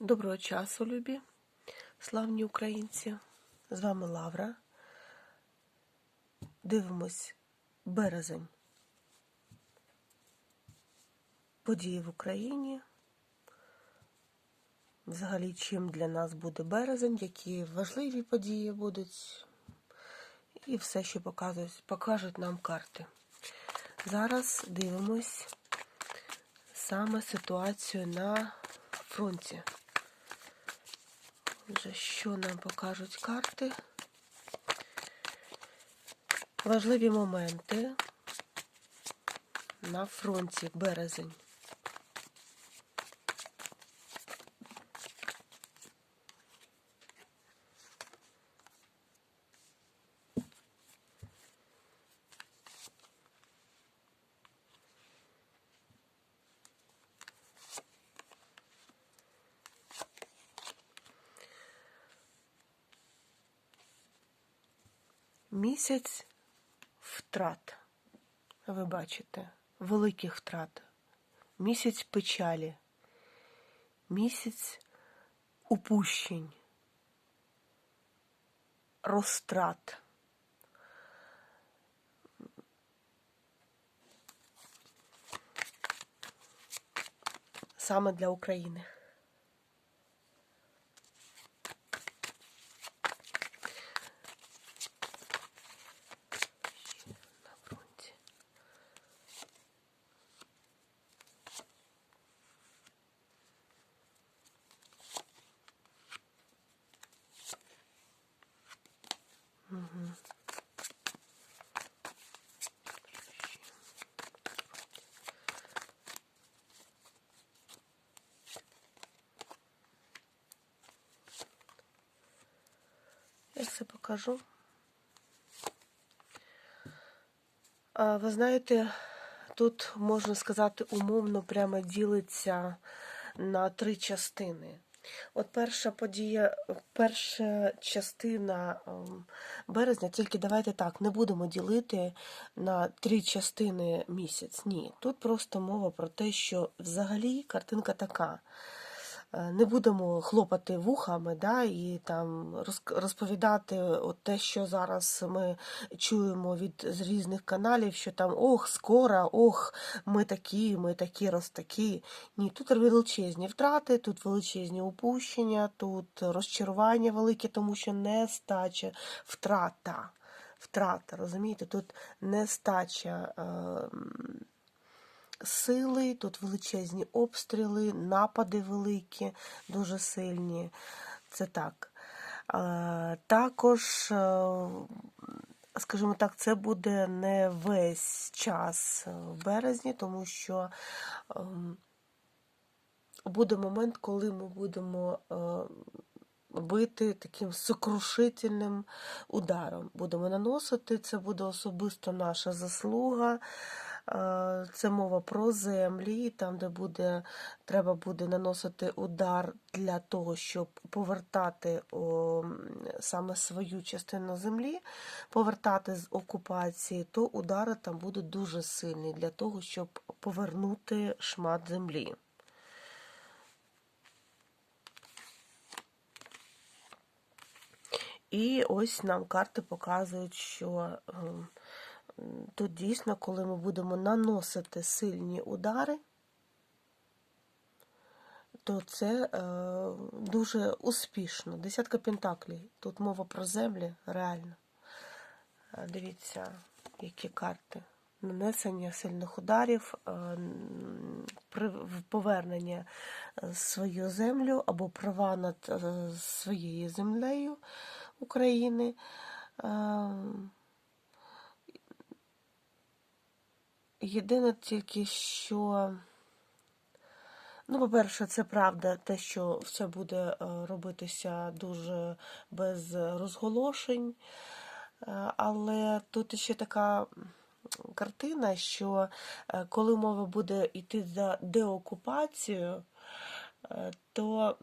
Доброго часу, любі, славні українці. З вами Лавра. Дивимось березень. Події в Україні. Взагалі, чим для нас буде березень, які важливі події будуть. І все, що показують, покажуть нам карти. Зараз дивимось саме ситуацію на фронті. Отже, що нам покажуть карти? Важливі моменти на фронті березень. Місяць втрат. Ви бачите, великих втрат. Місяць печалі, місяць упущень, розтрат. Саме для України. Я все покажу. Ви знаєте, тут можна сказати умовно прямо ділиться на три частини. От перша подія, перша частина ем, березня, тільки давайте так, не будемо ділити на три частини місяць. Ні, тут просто мова про те, що взагалі картинка така. Е, Не будемо хлопати вухами да, і там роз- розповідати от те, що зараз ми чуємо від з різних каналів, що там ох, скоро, ох, ми такі, ми такі, роз такі. Ні, тут величезні втрати, тут величезні упущення, тут розчарування велике, тому що нестача, втрата. Втрата, розумієте, тут нестача. Е, сили, тут величезні обстріли, напади великі, дуже сильні. Це так. Е, Також, е, скажімо так, це буде не весь час в березні, тому що ем, буде момент, коли ми будемо е, бити таким сокрушительним ударом. Будемо наносити, це буде особисто наша заслуга. Це мова про землі, там, де буде, треба буде наносити удар для того, щоб повертати о, саме свою частину землі, повертати з окупації, то удари там будуть дуже сильні для того, щоб повернути шмат землі. І ось нам карти показують, що тут дійсно, коли ми будемо наносити сильні удари, то це е, дуже успішно. Десятка пентаклей. Тут мова про землі, реально. Е, Дивіться, які карти. Нанесення сильних ударів, е, повернення е, свою землю або права над своєю землею України. Е, Єдине тільки, що, ну, по-перше, це правда, те, що все буде е, робитися дуже без розголошень. Е, Але тут ще така картина, що е, коли мова буде йти за деокупацію, то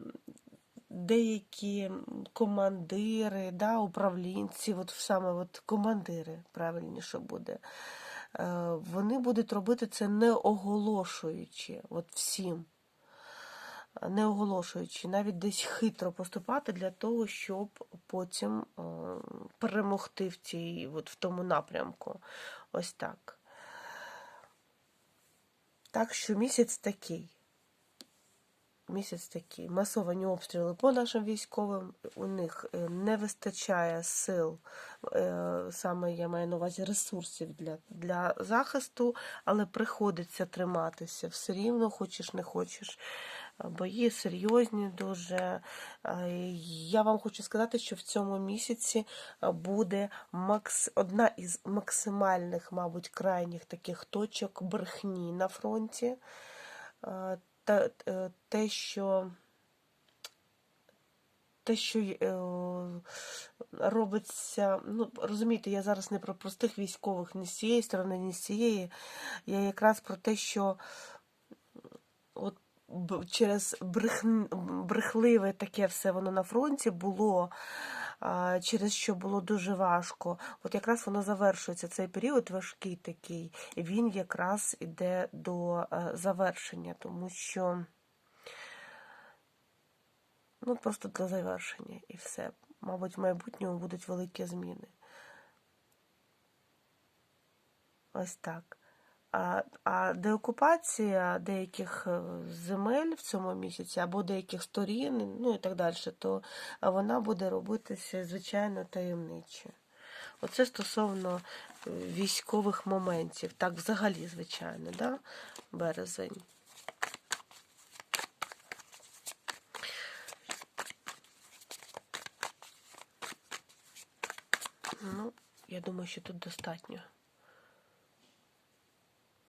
деякі командири, да, управлінці, от саме от командири, правильніше буде, вони будуть робити це не оголошуючи от всім. не оголошуючи, навіть десь хитро поступати для того, щоб потім е, перемогти в, цій, от, в тому напрямку. Ось так. Так що місяць такий. Місяць такий. Масовані обстріли по нашим військовим. У них е, не вистачає сил, е, саме я маю на увазі ресурсів для, для захисту, але приходиться триматися все рівно, хочеш не хочеш. Е, Бої серйозні дуже. Я вам хочу сказати, що в цьому місяці буде макс... одна із максимальних, мабуть, крайніх таких точок брехні на фронті. Е, Та, е, те, що те, що е, робиться, ну розумієте, я зараз не про простих військових ні з цієї сторони, ні з цієї. Я якраз про те, що от через брехливе таке все воно на фронті було, через що було дуже важко. От якраз воно завершується цей період важкий такий, він якраз іде до е, завершення, тому що ну просто до завершення і все. Мабуть, в майбутньому будуть великі зміни. Ось так. А, деокупація деяких е, земель в цьому місяці або деяких сторін, ну і так далі, то вона буде робитися звичайно таємниче. Оце стосовно е, військових моментів. Так, взагалі, звичайно, да? березень. Ну, я думаю, що тут достатньо.